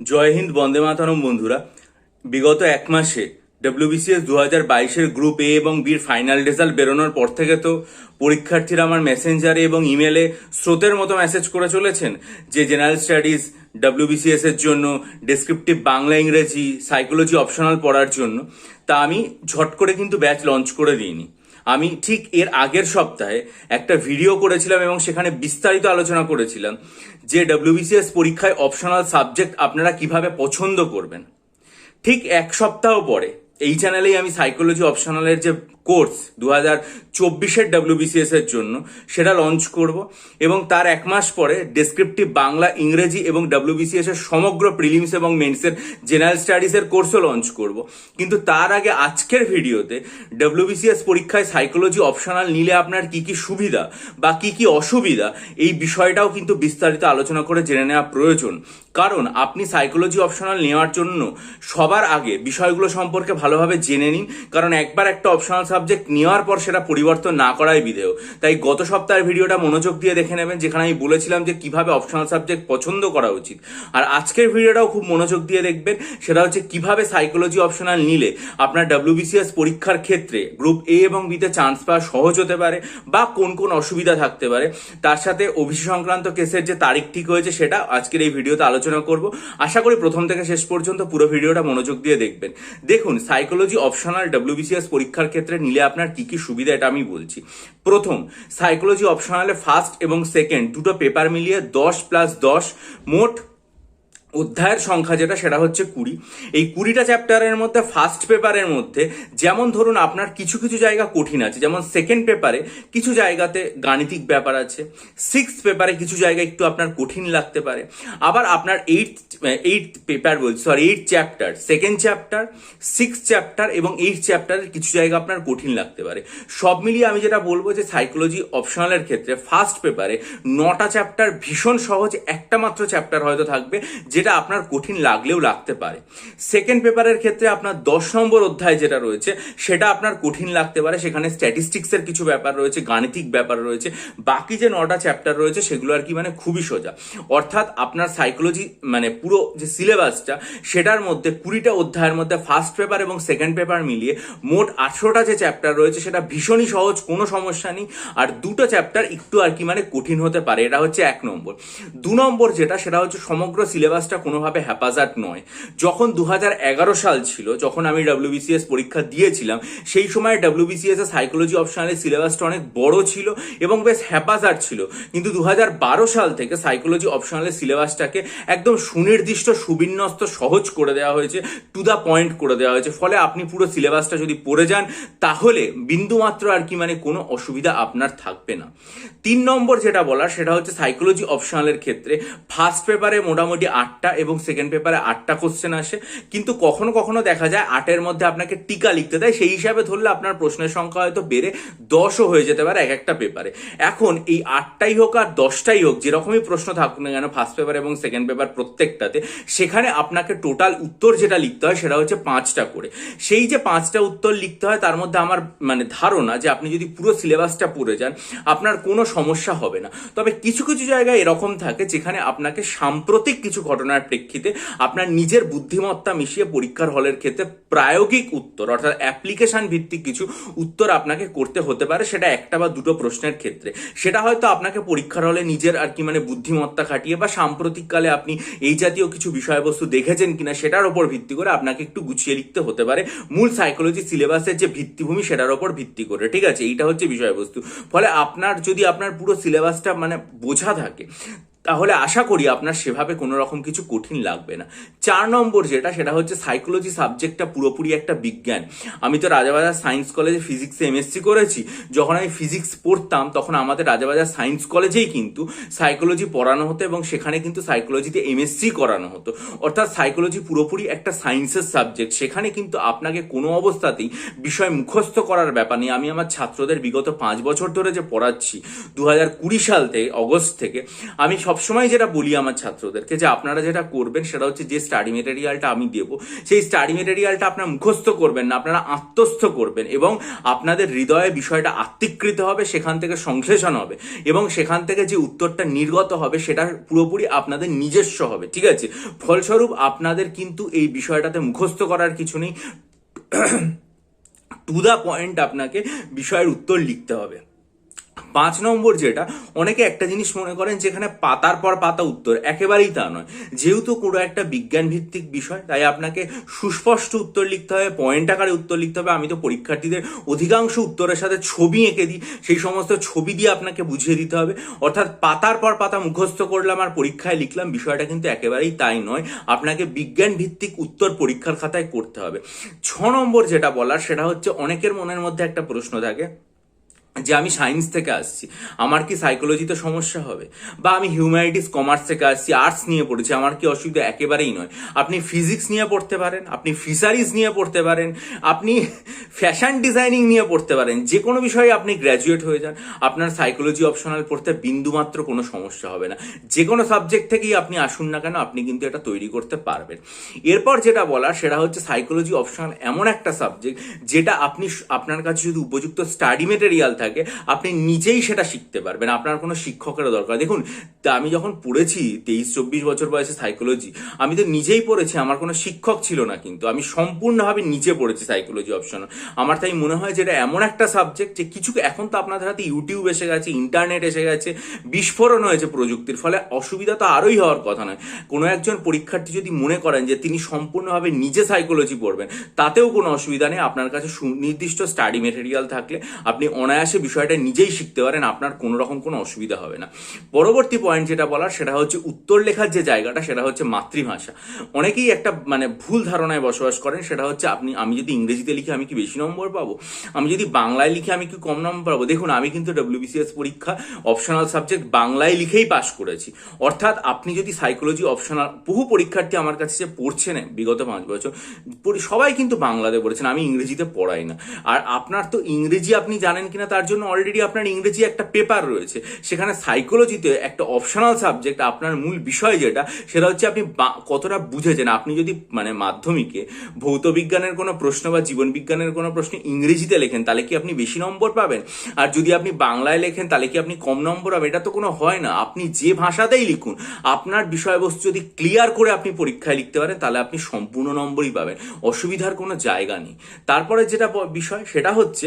জয় হিন্দ বন্দে মাতারম বন্ধুরা, বিগত এক মাসে ডব্লিউবিসিএস দু হাজার বাইশের গ্রুপ এ এবং বির ফাইনাল রেজাল্ট বেরোনোর পর থেকে তো পরীক্ষার্থীরা আমার মেসেঞ্জারে এবং ইমেলে স্রোতের মতো মেসেজ করে চলেছেন যে জেনারেল স্টাডিজ ডব্লিউবিসিএস এর জন্য, ডেসক্রিপটিভ বাংলা, ইংরেজি, সাইকোলজি অপশনাল পড়ার জন্য। তা আমি ঝট করে কিন্তু ব্যাচ লঞ্চ করে দিইনি। আমি ঠিক এর আগের সপ্তাহে একটা ভিডিও করেছিলাম এবং সেখানে বিস্তারিত আলোচনা করেছিলাম যে ডব্লিউবিসিএস পরীক্ষায় অপশনাল সাবজেক্ট আপনারা কীভাবে পছন্দ করবেন। ঠিক এক সপ্তাহ পরে এই চ্যানেলেই আমি সাইকোলজি অপশনালের যে কোর্স দু হাজার চব্বিশের ডাব্লিউবিসিএস এর জন্য। সেটা লঞ্চ করব এবং তার এক মাস পরে ডেসক্রিপটিভ বাংলা, ইংরেজি এবং ডাব্লিউবিসিএস এর সমগ্র প্রিলিমস এবং মেন্সের জেনারেল স্টাডিজের কোর্সও লঞ্চ করব। কিন্তু তার আগে আজকের ভিডিওতে ডাব্লিউবিসিএস পরীক্ষায় সাইকোলজি অপশনাল নিলে আপনার কি কি সুবিধা বা কি কি অসুবিধা এই বিষয়টাও কিন্তু বিস্তারিত আলোচনা করে জেনে নেওয়া প্রয়োজন। কারণ আপনি সাইকোলজি অপশনাল নেওয়ার জন্য সবার আগে বিষয়গুলো সম্পর্কে ভালোভাবে জেনে নিন। কারণ একবার একটা অপশনাল সাবজেক্ট নেওয়ার পর সেটা পরিবর্তন না করাই বিধেয়। তাই গত সপ্তাহের ভিডিওটা মনোযোগ দিয়ে দেখে নেবেন, যেখানে আমি বলেছিলাম যে কীভাবে অপশনাল সাবজেক্ট পছন্দ করা উচিত। আর আজকের ভিডিওটাও খুব মনোযোগ দিয়ে দেখবেন, সেটা হচ্ছে কীভাবে সাইকোলজি অপশনাল নিলে আপনার ডাব্লিউবিসিএস পরীক্ষার ক্ষেত্রে গ্রুপ এ এবং বিতে চান্স পাওয়া সহজ হতে পারে বা কোন কোন অসুবিধা থাকতে পারে। তার সাথে অভিষেক সংক্রান্ত কেসের যে তারিখ ঠিক হয়েছে সেটা আজকের এই ভিডিওতে আলোচনা করব। আশা করি প্রথম থেকে শেষ পর্যন্ত পুরো ভিডিওটা মনোযোগ দিয়ে দেখবেন। দেখুন সাইকোলজি অপশনাল ডাব্লিউবিসিএস পরীক্ষার ক্ষেত্রে নিলে আপনার কি কি সুবিধা, এটা আমি বলছি। প্রথম সাইকোলজি অপশনালে ফার্স্ট এবং সেকেন্ড দুটো পেপার মিলিয়ে দশ প্লাস দশ, মোট অধ্যায়ের সংখ্যা যেটা, সেটা হচ্ছে কুড়ি। এই কুড়িটা চ্যাপ্টারের মধ্যে ফার্স্ট পেপারের মধ্যে, যেমন ধরুন আপনার কিছু কিছু জায়গা কঠিন আছে, যেমন সেকেন্ড পেপারে কিছু জায়গাতে গাণিতিক ব্যাপার আছে সিক্স পেপারে কিছু জায়গা একটু আপনার কঠিন লাগতে পারে। আবার আপনার এইট এইট পেপার বলছি sorry eight chapter second chapter six chapter এবং এইট চ্যাপ্টারের কিছু জায়গা আপনার কঠিন লাগতে পারে। সব মিলিয়ে আমি যেটা বলব যে সাইকোলজি অপশনালের ক্ষেত্রে ফার্স্ট পেপারে নটা চ্যাপ্টার ভীষণ সহজ, একটা মাত্র চ্যাপ্টার হয়তো থাকবে, যেটা আপনার কঠিন লাগলেও লাগতে পারে। সেকেন্ড পেপারের ক্ষেত্রে আপনার দশ নম্বর অধ্যায় যেটা রয়েছে, সেটা আপনার কঠিন লাগতে পারে। সেখানে স্ট্যাটিস্টিক্সের কিছু ব্যাপার রয়েছে, গাণিতিক ব্যাপার রয়েছে। বাকি যে নটা চ্যাপ্টার রয়েছে, সেগুলো আর কি মানে খুবই সোজা। অর্থাৎ আপনার সাইকোলজি মানে পুরো যে সিলেবাসটা সেটার মধ্যে কুড়িটা অধ্যায়ের মধ্যে ফার্স্ট পেপার এবং সেকেন্ড পেপার মিলিয়ে মোট আঠেরোটা যে চ্যাপ্টার রয়েছে, সেটা ভীষণই সহজ, কোনো সমস্যা নেই। আর দুটো চ্যাপ্টার একটু আর কি মানে কঠিন হতে পারে, এটা হচ্ছে এক নম্বর। দু নম্বর যেটা, সেটা হচ্ছে সমগ্র সিলেবাসটা কোনোভাবে হ্যাপাজার্ট নয়। যখন দু হাজার এগারো সাল ছিল, যখন আমি ডাব্লিউবিসিএস পরীক্ষা দিয়েছিলাম, সেই সময় ডাব্লিউবিসিএস এর সাইকোলজি অপশনালের সিলেবাসটা অনেক বড় ছিল এবং বেশ হ্যাপাজার্ট ছিল। কিন্তু দু হাজার বারো সাল থেকে সাইকোলজি অপশনালের সিলেবাসটাকে একদম সুনির্দিষ্ট, সুবিন্যস্ত, সহজ করে দেওয়া হয়েছে টু দ্য পয়েন্ট করে দেওয়া হয়েছে। ফলে আপনি পুরো সিলেবাসটা যদি পড়ে যান, তাহলে বিন্দুমাত্র আর কি মানে কোনো অসুবিধা আপনার থাকবে না। তিন নম্বর যেটা বলার, সেটা হচ্ছে সাইকোলজি অপশনালের ক্ষেত্রে ফার্স্ট পেপারে মোটামুটি আটটা এবং সেকেন্ড পেপারে আটটা কোশ্চেন আসে। কিন্তু কখনো কখনো দেখা যায় আটের মধ্যে আপনাকে টিকা লিখতে দেয়, সেই হিসাবে ধরলে আপনার প্রশ্নের সংখ্যা হয়তো বেড়ে দশও হয়ে যেতে পারে এক একটা পেপারে এখন এই আটটাই হোক আর দশটাই হোক, যেরকমই প্রশ্ন থাকুক না কেন ফার্স্ট পেপার এবং সেকেন্ড পেপার প্রত্যেকটাতে, সেখানে আপনাকে টোটাল উত্তর যেটা লিখতে হয় সেটা হচ্ছে পাঁচটা করে। সেই যে পাঁচটা উত্তর লিখতে হয়, তার মধ্যে আমার মানে ধারণা যে আপনি যদি পুরো সিলেবাসটা পড়ে যান, আপনার কোনো সমস্যা হবে না। তবে কিছু কিছু জায়গায় এরকম থাকে যেখানে আপনাকে সাম্প্রতিক কিছু ঘটনার প্রেক্ষিতে আপনার নিজের বুদ্ধিমত্তা মিশিয়ে পরীক্ষার হলের ক্ষেত্রে প্রায়োগিক উত্তর, অর্থাৎ অ্যাপ্লিকেশন ভিত্তিক কিছু উত্তর আপনাকে করতে হতে পারে, সেটা একটা বা দুটো প্রশ্নের ক্ষেত্রে। সেটা হয়তো আপনাকে পরীক্ষার হলে নিজের আর কি মানে বুদ্ধিমত্তা খাটিয়ে বা সাম্প্রতিককালে আপনি এই জাতীয় কিছু বিষয়বস্তু দেখেছেন কিনা সেটার উপর ভিত্তি করে আপনাকে একটু গুছিয়ে লিখতে হতে পারে। মূল সাইকোলজি সিলেবাসের যে ভিত্তিভূমি সেটার উপর ভিত্তি করে, ঠিক আছে? এইটা হচ্ছে বিষয়বস্তু। ফলে আপনার যদি আপনার পুরো সিলেবাসটা মানে বোঝা থাকে তাহলে আশা করি আপনার সেভাবে কোনো রকম কিছু কঠিন লাগবে না। চার নম্বর যেটা, সেটা হচ্ছে সাইকোলজি সাবজেক্টটা পুরোপুরি একটা বিজ্ঞান। আমি তো রাজাবাজার সায়েন্স কলেজে ফিজিক্সে এমএসসি করেছি। যখন আমি ফিজিক্স পড়তাম, তখন আমাদের রাজাবাজার সায়েন্স কলেজেই কিন্তু সাইকোলজি পড়ানো হতো এবং সেখানে কিন্তু সাইকোলজিতে এমএসসি করানো হতো। অর্থাৎ সাইকোলজি পুরোপুরি একটা সায়েন্সের সাবজেক্ট সেখানে কিন্তু আপনাকে কোনো অবস্থাতেই বিষয় মুখস্থ করার ব্যাপার নেই। আমি আমার ছাত্রদের বিগত পাঁচ বছর ধরে যে পড়াচ্ছি দু হাজার কুড়ি সাল থেকে, অগস্ট থেকে, আমি সব সবসময় যেটা বলি আমার ছাত্রদেরকে, যে আপনারা যেটা করবেন সেটা হচ্ছে যে স্টাডি মেটেরিয়ালটা আমি দেবো, সেই স্টাডি মেটেরিয়ালটা আপনার মুখস্থ করবেন না, আপনারা আত্মস্থ করবেন এবং আপনাদের হৃদয়ে বিষয়টা আত্মিকৃত হবে, সেখান থেকে সংশ্লেষণ হবে এবং সেখান থেকে যে উত্তরটা নির্গত হবে সেটা পুরোপুরি আপনাদের নিজস্ব হবে, ঠিক আছে? ফলস্বরূপ আপনাদের কিন্তু এই বিষয়টাতে মুখস্থ করার কিছু নেই। টু দ্য পয়েন্ট আপনাকে বিষয়ের উত্তর লিখতে হবে। পাঁচ নম্বর যেটা, অনেকে একটা জিনিস মনে করেন যেখানে পাতার পর পাতা উত্তর, একেবারেই তা নয়। যেহেতু কোনো একটা বিজ্ঞান ভিত্তিক বিষয়, তাই আপনাকে সুস্পষ্ট উত্তর লিখতে হবে, পয়েন্ট আকারে উত্তর লিখতে হবে। আমি তো পরীক্ষার্থীদের অধিকাংশ উত্তরের সাথে ছবি এঁকে দিই, সেই সমস্ত ছবি দিয়ে আপনাকে বুঝিয়ে দিতে হবে। অর্থাৎ পাতার পর পাতা মুখস্থ করলাম আর পরীক্ষায় লিখলাম, বিষয়টা কিন্তু একেবারেই তাই নয়। আপনাকে বিজ্ঞান ভিত্তিক উত্তর পরীক্ষার খাতায় করতে হবে। ছ নম্বর যেটা বলার, সেটা হচ্ছে অনেকের মনের মধ্যে একটা প্রশ্ন থাকে যে আমি সায়েন্স থেকে আসছি, আমার কি সাইকোলজিতে সমস্যা হবে? বা আমি হিউম্যানিটিস কমার্স থেকে আসছি আর্টস নিয়ে পড়েছি, আমার কি অসুবিধা? একেবারেই নয়। আপনি ফিজিক্স নিয়ে পড়তে পারেন, আপনি ফিশারিজ নিয়ে পড়তে পারেন, আপনি ফ্যাশন ডিজাইনিং নিয়ে পড়তে পারেন, যে কোনো বিষয়ে আপনি গ্র্যাজুয়েট হয়ে যান, আপনার সাইকোলজি অপশনাল পড়তে বিন্দুমাত্র কোনো সমস্যা হবে না। যে কোনো সাবজেক্ট থেকেই আপনি আসুন না কেন, আপনি কিন্তু এটা তৈরি করতে পারবেন। এরপর যেটা বলার, সেটা হচ্ছে সাইকোলজি অপশনাল এমন একটা সাবজেক্ট যেটা আপনি আপনার কাছে যদি উপযুক্ত স্টাডি মেটেরিয়াল থাকে আপনি নিজেই সেটা শিখতে পারবেন। আপনার কোনো শিক্ষকের দরকার দেখুন আমি যখন পড়েছি তেইশ চব্বিশ বছর বয়সে সাইকোলজি আমি তো নিজেই পড়েছি, আমার কোনো শিক্ষক ছিল না কিন্তু। আমি সম্পূর্ণভাবে নিজে পড়েছি সাইকোলজি অপশন আমার তাই মনে হয় যে এটা এমন একটা সাবজেক্ট যে কিছু এখন তো আপনাদের হাতে ইউটিউব এসে গেছে ইন্টারনেট এসে গেছে, বিস্ফোরণ হয়েছে প্রযুক্তির ফলে। অসুবিধা তো আরোই হওয়ার কথা নয়। কোনো একজন পরীক্ষার্থী যদি মনে করেন যে তিনি সম্পূর্ণভাবে নিজে সাইকোলজি পড়বেন, তাতেও কোনো অসুবিধা নেই। আপনার কাছে সুনির্দিষ্ট স্টাডি মেটেরিয়াল থাকলে আপনি অনায়াসে বিষয়টা নিজেই শিখতে পারেন, আপনার কোনো রকম কোনো অসুবিধা হবে না। পরবর্তী পয়েন্ট যেটা বলার, সেটা হচ্ছে উত্তর লেখার যে জায়গাটা, সেটা হচ্ছে মাতৃভাষা। অনেকেই একটা মানে ভুল ধারণায় বসবাস করেন, সেটা হচ্ছে আপনি, আমি যদি ইংরেজিতে লিখে আমি কি বেশি নম্বর পাবো? আমি যদি বাংলায় লিখে আমি কি কম নম্বর পাবো? দেখুন, আমি কিন্তু ডব্লিউবিসিএস পরীক্ষা অপশনাল সাবজেক্ট বাংলায় লিখেই পাশ করেছি। অর্থাৎ আপনি যদি সাইকোলজি অপশনাল বহু পরীক্ষার্থী আমার কাছে যে পড়ছেন বিগত পাঁচ বছর সবাই কিন্তু বাংলাতে পড়েছেন, আমি ইংরেজিতে পড়াই না। আর আপনার তো ইংরেজি আপনি জানেন কিনা তার জন্য অলরেডি আপনার ইংরেজি একটা পেপার রয়েছে। সেখানে সাইকোলজিতে একটা অপশনাল সাবজেক্ট আপনার মূল বিষয় যেটা, সেটা হচ্ছে আপনি কতটা বুঝেছেন। আপনি যদি মানে মাধ্যমিকে ভৌত বিজ্ঞানের কোনো প্রশ্ন বা জীবন বিজ্ঞানের কোনো প্রশ্ন ইংরেজিতে লেখেন, তাহলে কি আপনি বেশি নম্বর পাবেন? আর যদি আপনি বাংলায় লেখেন, তাহলে কি আপনি কম নম্বর পাবেন? এটা তো কোনো হয় না। আপনি যে ভাষাতেই লিখুন, আপনার বিষয়বস্তু যদি ক্লিয়ার করে আপনি পরীক্ষায় লিখতে পারেন, তাহলে আপনি সম্পূর্ণ নম্বরই পাবেন। অসুবিধার কোনো জায়গা নেই। তারপরে যেটা বিষয়, সেটা হচ্ছে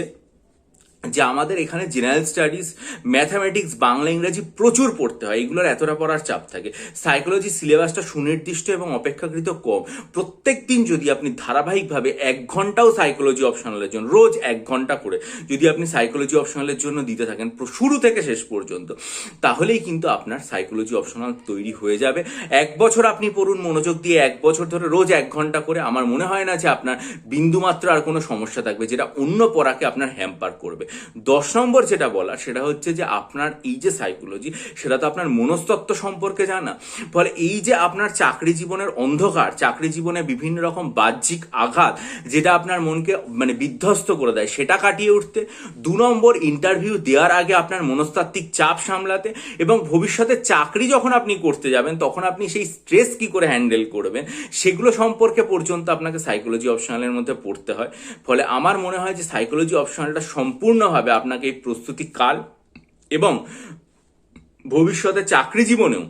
যে আমাদের এখানে জেনারেল স্টাডিজ ম্যাথামেটিক্স বাংলা, ইংরেজি প্রচুর পড়তে হয়। এগুলোর এতটা পড়ার চাপ থাকে। সাইকোলজি সিলেবাসটা সুনির্দিষ্ট এবং অপেক্ষাকৃত কম। প্রত্যেক দিন যদি আপনি ধারাবাহিকভাবে এক ঘন্টাও সাইকোলজি অপশনালের জন্য, রোজ এক ঘণ্টা করে যদি আপনি সাইকোলজি অপশনালের জন্য দিতে থাকেন শুরু থেকে শেষ পর্যন্ত, তাহলেই কিন্তু আপনার সাইকোলজি অপশনাল তৈরি হয়ে যাবে। এক বছর আপনি পড়ুন, মনোযোগ দিয়ে এক বছর ধরে রোজ এক ঘণ্টা করে, আমার মনে হয় না যে আপনার বিন্দুমাত্র আর কোনো সমস্যা থাকবে, যেটা অন্য পড়াকে আপনার হ্যাম্পার করবে। দশ নম্বর যেটা বলা সেটা হচ্ছে যে আপনার এই যে সাইকোলজি সেটা তো আপনার মনস্তত্ত্ব সম্পর্কে জানা। ফলে এই যে আপনার চাকরি জীবনের অন্ধকার, চাকরি জীবনে বিভিন্ন রকম বাহ্যিক আঘাত, যেটা আপনার মনকে মানে বিধ্বস্ত করে দেয়, সেটা কাটিয়ে উঠতে, দু নম্বর ইন্টারভিউ দেওয়ার আগে আপনার মনস্তাত্ত্বিক চাপ সামলাতে এবং ভবিষ্যতে চাকরি যখন আপনি করতে যাবেন, তখন আপনি সেই স্ট্রেস কি করে হ্যান্ডেল করবেন, সেগুলো সম্পর্কে পর্যন্ত আপনাকে সাইকোলজি অপশনালের মধ্যে পড়তে হয়। ফলে আমার মনে হয় যে সাইকোলজি অপশনালটা সম্পূর্ণভাবে আপনাকে এই প্রস্তুতিকাল এবং ভবিষ্যতে চাকরি জীবনেও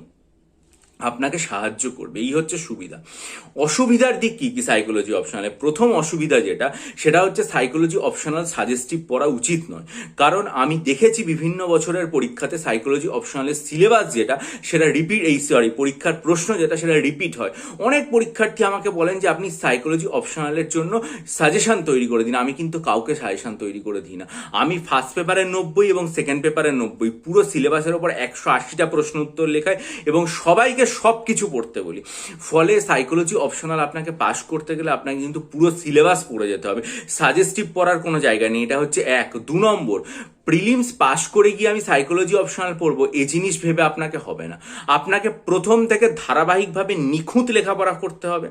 আপনাকে সাহায্য করবে। এই হচ্ছে সুবিধা। অসুবিধার দিক কি কি সাইকোলজি অপশনালে প্রথম অসুবিধা যেটা, সেটা হচ্ছে সাইকোলজি অপশনাল সাজেস্টিভ পড়া উচিত নয়। কারণ আমি দেখেছি বিভিন্ন বছরের পরীক্ষাতে সাইকোলজি অপশনালের সিলেবাস যেটা, সেটা রিপিট এই সরি পরীক্ষার প্রশ্ন যেটা, সেটা রিপিট হয়। অনেক পরীক্ষার্থী আমাকে বলেন যে, আপনি সাইকোলজি অপশনালের জন্য সাজেশন তৈরি করে দিন। আমি কিন্তু কাউকে সাজেশন তৈরি করে দিই না। আমি ফার্স্ট পেপারের নব্বই এবং সেকেন্ড পেপারের নব্বই। পুরো সিলেবাসের ওপর একশো আশিটা প্রশ্ন উত্তর লেখায় এবং সবাইকে সব কিছু পড়তে বলি। ফলে সাইকোলজি অপশনাল আপনাকে পাশ করতে গেলে আপনাকে কিন্তু পুরো সিলেবাস পড়ে যেতে হবে। সাজেস্টিভ পড়ার কোনো জায়গা নেই। এটা হচ্ছে এক। দু নম্বর প্রিলিমস পাশ করে গিয়ে আমি সাইকোলজি অপশনাল পড়ব, এ জিনিস ভেবে আপনাকে হবে না। আপনাকে প্রথম থেকে ধারাবাহিকভাবে নিখুঁত লেখাপড়া করতে হবে।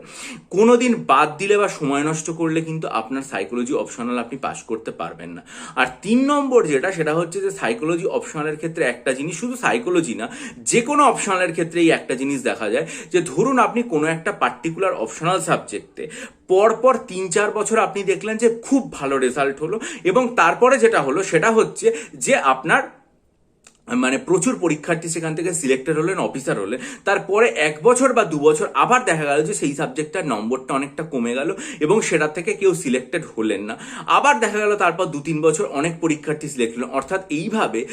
কোনো দিন বাদ দিলে বা সময় নষ্ট করলে কিন্তু আপনার সাইকোলজি অপশনাল আপনি পাশ করতে পারবেন না। আর তিন নম্বর যেটা, সেটা হচ্ছে যে সাইকোলজি অপশনালের ক্ষেত্রে একটা জিনিস, শুধু সাইকোলজি না যে কোনো অপশনালের ক্ষেত্রে এই একটা জিনিস দেখা যায় যে ধরুন আপনি কোনো একটা পার্টিকুলার অপশনাল সাবজেক্টে পরপর তিন চার বছর আপনি দেখলেন যে খুব ভালো রেজাল্ট হলো এবং তারপরে যেটা হলো, সেটা হচ্ছে যে আপনার মানে প্রচুর পরীক্ষার্থী সেখান থেকে সিলেক্টেড হলেন অফিসার হলেন। তারপরে এক বছর বা দু বছর আবার দেখা গেল যে সেই সাবজেক্টটার নম্বরটা অনেকটা কমে গেল এবং সেটা থেকে কেউ সিলেক্টেড হলেন না। আবার দেখা গেল তারপর দু তিন বছর অনেক পরীক্ষার্থী সিলেক্ট হলেন অর্থাৎ এইভাবে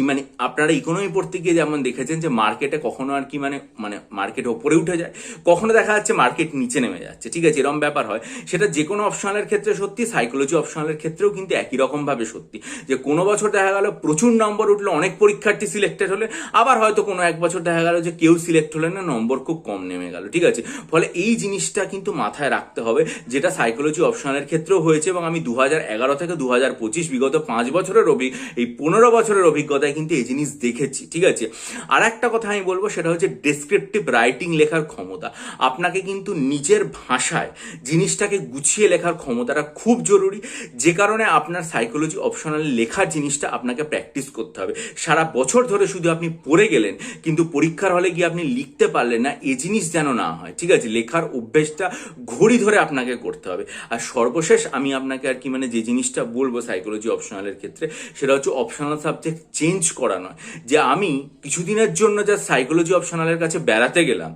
মানে আপনারা ইকোনমি পড়তে গিয়ে যেমন দেখেছেন যে মার্কেটে কখনো আর কি মানে মানে মার্কেট ওপরে উঠে যায়। কখনো দেখা যাচ্ছে মার্কেট নিচে নেমে যাচ্ছে। ঠিক আছে এরকম ব্যাপার হয়। সেটা যে কোনো অপশনালের ক্ষেত্রে সত্যি সাইকোলজি অপশনালের ক্ষেত্রেও কিন্তু একই রকমভাবে সত্যি। যে কোনো বছর দেখা গেল প্রচুর নম্বর উঠল, অনেক পরীক্ষার্থী সিলেক্টেড হলে আবার হয়তো কোনো এক বছর দেখা গেল যে কেউ সিলেক্ট হলে না, নম্বর খুব কম নেমে গেল, ঠিক আছে? ফলে এই জিনিসটা কিন্তু মাথায় রাখতে হবে, যেটা সাইকোলজি অপশনালের ক্ষেত্রেও হয়েছে এবং আমি দু এগারো থেকে দু পঁচিশ বিগত পাঁচ বছরের অভি, এই পনেরো বছরের অভিজ্ঞতায় কিন্তু এই জিনিস দেখেছি, ঠিক আছে? আর একটা কথা আমি বলব, সেটা হচ্ছে ডেসক্রিপটিভ রাইটিং লেখার ক্ষমতা। আপনাকে কিন্তু নিজের ভাষায় জিনিসটাকে গুছিয়ে লেখার ক্ষমতাটা খুব জরুরি, যে কারণে আপনার সাইকোলজি অপশনাল লেখার জিনিসটা আপনাকে প্র্যাকটিস করতে হবে। সারা বছর ধরে শুধু আপনি পড়ে গেলেন, কিন্তু পরীক্ষার হলে গিয়ে আপনি লিখতে পারলেন না, এ জিনিস যেন না হয়, ঠিক আছে? লেখার অভ্যেসটা ঘড়ি ধরে আপনাকে করতে হবে। আর সর্বশেষ আমি আপনাকে আর কি মানে যে জিনিসটা বলব সাইকোলজি অপশনালের ক্ষেত্রে, সেটা হচ্ছে অপশনাল সাবজেক্ট চেঞ্জ করা নয়। যে আমি কিছুদিনের জন্য যা সাইকোলজি অপশনালের কাছে বেড়াতে গেলাম,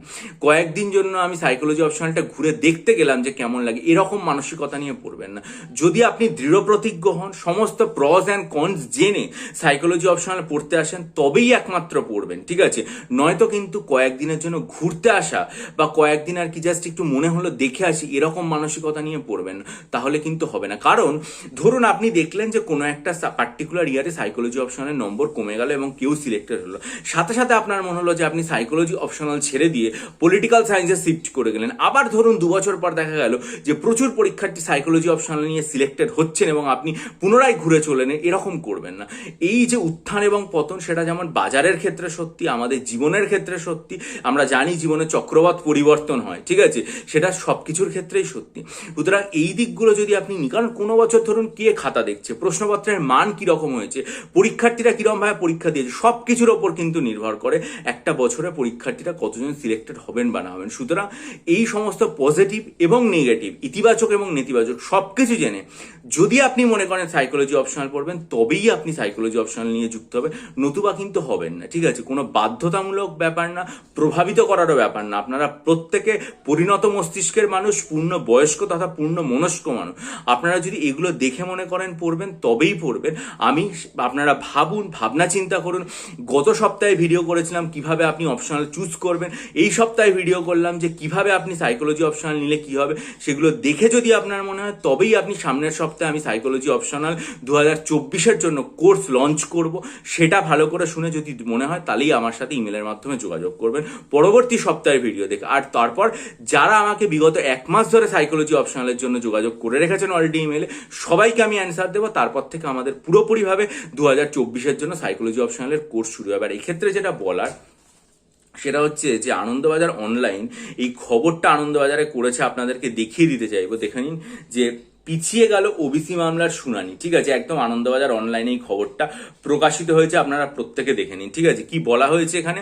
কয়েকদিন জন্য আমি সাইকোলজি অপশনালটা ঘুরে দেখতে গেলাম যে কেমন লাগে, এরকম মানসিকতা নিয়ে পড়বেন না। যদি আপনি দৃঢ় প্রতিজ্ঞ হন, সমস্ত প্রজ অ্যান্ড কনস জেনে সাইকোলজি অপশনাল পড়তে আসেন তবেই একমাত্র পড়বেন ঠিক আছে? নয়তো কিন্তু কয়েকদিনের জন্য ঘুরতে আসা বা কয়েকদিন আর কি জাস্ট একটু মনে হলো দেখে আসি, এরকম মানসিকতা নিয়ে পড়বেন তাহলে কিন্তু হবে না। কারণ, ধরুন আপনি দেখলেন যে কোনো একটা পার্টিকুলার ইয়ারে সাইকোলজি অপশনের নম্বর কমে গেল এবং কেউ সিলেক্টেড হলো। সাথে সাথে আপনার মনে হলো যে আপনি সাইকোলজি অপশনাল ছেড়ে দিয়ে পলিটিক্যাল সায়েন্সে শিফট করে গেলেন। আবার ধরুন দু বছর পর দেখা গেল যে প্রচুর পরীক্ষার্থী সাইকোলজি অপশনাল নিয়ে সিলেক্টেড হচ্ছেন এবং আপনি পুনরায় ঘুরে চলেন, এরকম করবেন না। এই যে উত্থান এবং পতন সেটা যেমন বাজারের ক্ষেত্রে সত্যি, আমাদের জীবনের ক্ষেত্রে সত্যি, আমরা জানি জীবনে চক্রবাত পরিবর্তন হয়, ঠিক আছে? সেটা সব কিছুর ক্ষেত্রেই সত্যি। সুতরাং এই দিকগুলো যদি আপনি কারণ কোনো বছর ধরুন কে খাতা দেখছে, প্রশ্নপত্রের মান কীরকম হয়েছে, পরীক্ষার্থীরা কীরকম ভাবে পরীক্ষা দিয়েছে সব কিছুর ওপর কিন্তু নির্ভর করে একটা বছরে পরীক্ষার্থীরা কতজন সিলেক্টেড হবেন বা না হবেন। সুতরাং এই সমস্ত পজিটিভ এবং নেগেটিভ, ইতিবাচক এবং নেতিবাচক সব কিছু জেনে যদি আপনি মনে করেন সাইকোলজি অপশনাল পড়বেন, তবেই আপনি সাইকোলজি অপশনাল নিয়ে যুক্ত হবে নতুবা কিন্তু হবেন না, ঠিক আছে? কোনো বাধ্যতামূলক ব্যাপার না, প্রভাবিত করারও ব্যাপার না। আপনারা প্রত্যেকে পরিণত মস্তিষ্কের মানুষ, পূর্ণ বয়স্ক তথা পূর্ণ মনস্ক মানুষ। আপনারা যদি এগুলো দেখে মনে করেন পড়বেন, তবেই পড়বেন। আমি আপনারা ভাবুন, ভাবনা চিন্তা করুন। গত সপ্তাহে ভিডিও করেছিলাম কীভাবে আপনি অপশনাল চুজ করবেন। এই সপ্তাহে ভিডিও করলাম যে কীভাবে আপনি সাইকোলজি অপশনাল নিলে কি হবে। সেগুলো দেখে যদি আপনার মনে হয়, তবেই আপনি সামনের সপ্তাহে আমি সাইকোলজি অপশনাল দু হাজার চব্বিশের জন্য কোর্স লঞ্চ করব। সেটা ভালো করে শুনে যদি মনে হয়, তাহলেই আমার সাথে ইমেলের মাধ্যমে যোগাযোগ করবেন। পরবর্তী সপ্তাহের ভিডিও দেখে। আর তারপর যারা আমাকে বিগত এক মাস ধরে সাইকোলজি অপশনালের জন্য যোগাযোগ করে রেখেছেন অলরেডি ইমেলে সবাইকে আমি অ্যান্সার দেবো। তারপর থেকে আমাদের পুরোপুরিভাবে দু হাজার চব্বিশের জন্য সাইকোলজি অপশনালের কোর্স শুরু হবে। আর এই ক্ষেত্রে যেটা বলার, সেটা হচ্ছে যে আনন্দবাজার অনলাইন এই খবরটা আনন্দবাজারে করেছে, আপনাদেরকে দেখিয়ে দিতে চাইব। দেখে নিন যে পিছিয়ে গেল ওবিসি মামলার শুনানি, ঠিক আছে? একদম আনন্দবাজার অনলাইনে এই খবরটা প্রকাশিত হয়েছে, আপনারা প্রত্যেকে দেখে নিন, ঠিক আছে? কি বলা হয়েছে এখানে?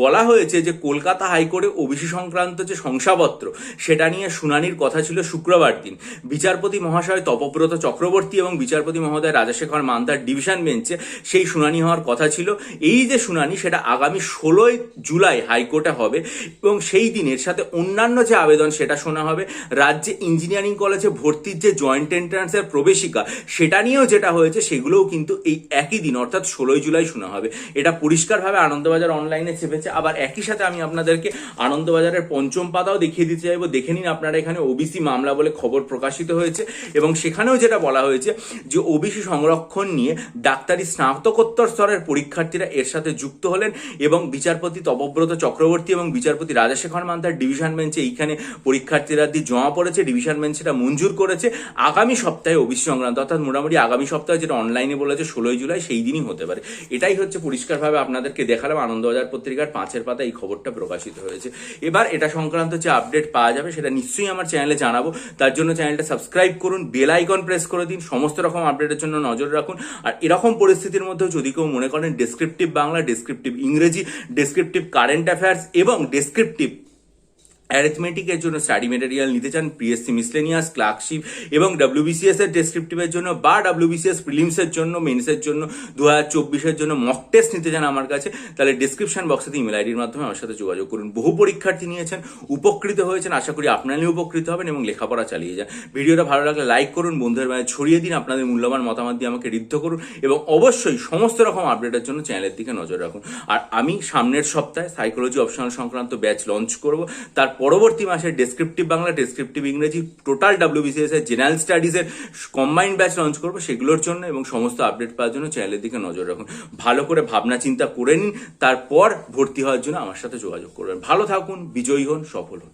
বলা হয়েছে যে কলকাতা হাইকোর্টে ওবিসি সংক্রান্ত যে শংসাপত্র, সেটা নিয়ে শুনানির কথা ছিল শুক্রবার দিন। বিচারপতি মহাশয় তপব্রত চক্রবর্তী এবং বিচারপতি মহোদয় রাজাশেখর মান্দার ডিভিশন বেঞ্চে সেই শুনানি হওয়ার কথা ছিল। এই যে শুনানি, সেটা আগামী ষোলোই জুলাই হাইকোর্টে হবে এবং সেই দিনের সাথে অন্যান্য যে আবেদন, সেটা শোনা হবে। রাজ্যে ইঞ্জিনিয়ারিং কলেজে ভর্তির যে জয়েন্ট এন্ট্রান্সের প্রবেশিকা, সেটা নিয়েও যেটা হয়েছে, সেগুলোও কিন্তু এই একই দিন, অর্থাৎ ষোলোই জুলাই শোনা হবে। এটা পরিষ্কারভাবে আনন্দবাজার অনলাইনে চেপেছে আবার একই সাথে আমি আপনাদেরকে আনন্দবাজারের পঞ্চম পাতাও দেখিয়ে দিতে চাইব। দেখে নিন আপনারা এখানে ওবিসি মামলা বলে খবর প্রকাশিত হয়েছে। এবং সেখানেও যেটা বলা হয়েছে, যে ওবিসি সংরক্ষণ নিয়ে ডাক্তারি স্নাতকোত্তর স্তরের পরীক্ষার্থীরা এর সাথে যুক্ত হলেন এবং বিচারপতি তপব্রত চক্রবর্তী এবং বিচারপতি রাজাশেখর মান্তার ডিভিশন বেঞ্চে এইখানে পরীক্ষার্থীরা দিয়ে জমা পড়েছে। ডিভিশন বেঞ্চ সেটা মঞ্জুর করেছে। আগামী সপ্তাহে ওবিসি সংক্রান্ত, অর্থাৎ মোটামুটি আগামী সপ্তাহে যেটা অনলাইনে বলেছে ষোলোই জুলাই, সেই দিনই হতে পারে। এটাই হচ্ছে পরিষ্কারভাবে আপনাদেরকে দেখালাম, আনন্দবাজার পত্রিকার পাঁচের পাতা এই খবরটা প্রকাশিত হয়েছে। এবার এটা সংক্রান্ত যে আপডেট পাওয়া যাবে, সেটা নিশ্চয়ই আমার চ্যানেলে জানাব। তার জন্য চ্যানেলটা সাবস্ক্রাইব করুন বেল আইকন প্রেস করে দিন, সমস্ত রকম আপডেটের জন্য নজর রাখুন। আর এরকম পরিস্থিতির মধ্যেও যদি কেউ মনে করেন ডেসক্রিপটিভ বাংলা ডেসক্রিপটিভ ইংরেজি ডেসক্রিপটিভ কারেন্ট অ্যাফেয়ার্স এবং ডেসক্রিপটিভ অ্যারিথমেটিকের জন্য স্টাডি মেটেরিয়াল নিতে চান পিএসসি মিসলেনিয়াস ক্লার্কশিপ এবং ডাব্লিউবিসিএস এর ডেসক্রিপটিভের জন্য বা ডাব্লিউবিসিএস প্রিলিমসের জন্য মেন্সের জন্য দু হাজার চব্বিশের জন্য মক টেস্ট নিতে চান আমার কাছে, তাহলে ডিসক্রিপশন বক্সে ইমেল আইডির মাধ্যমে আমার সাথে যোগাযোগ করুন। বহু পরীক্ষার্থী নিয়েছেন, উপকৃত হয়েছেন, আশা করি আপনারাও উপকৃত হবেন এবং লেখাপড়া চালিয়ে যান। ভিডিওটা ভালো লাগলে লাইক করুন, বন্ধুদের মাঝে ছড়িয়ে দিন, আপনাদের মূল্যবান মতামত দিয়ে আমাকে ঋদ্ধ করুন এবং অবশ্যই সমস্ত রকম আপডেটের জন্য চ্যানেলের দিকে নজর রাখুন। আর আমি সামনের সপ্তাহে সাইকোলজি অপশনাল সংক্রান্ত ব্যাচ লঞ্চ করব তার পরবর্তী মাসে ডেসক্রিপটিভ বাংলা ডেসক্রিপটিভ ইংরেজি টোটাল ডাব্লিউবিসিএস এর জেনারেল স্টাডিজের কম্বাইন্ড ব্যাচ লঞ্চ করব সেগুলোর জন্য এবং সমস্ত আপডেট পাওয়ার জন্য চ্যানেলের দিকে নজর রাখুন। ভালো করে ভাবনা চিন্তা করে নিন, তারপর ভর্তি হওয়ার জন্য আমার সাথে যোগাযোগ করবেন। ভালো থাকুন, বিজয়ী হন, সফল হন।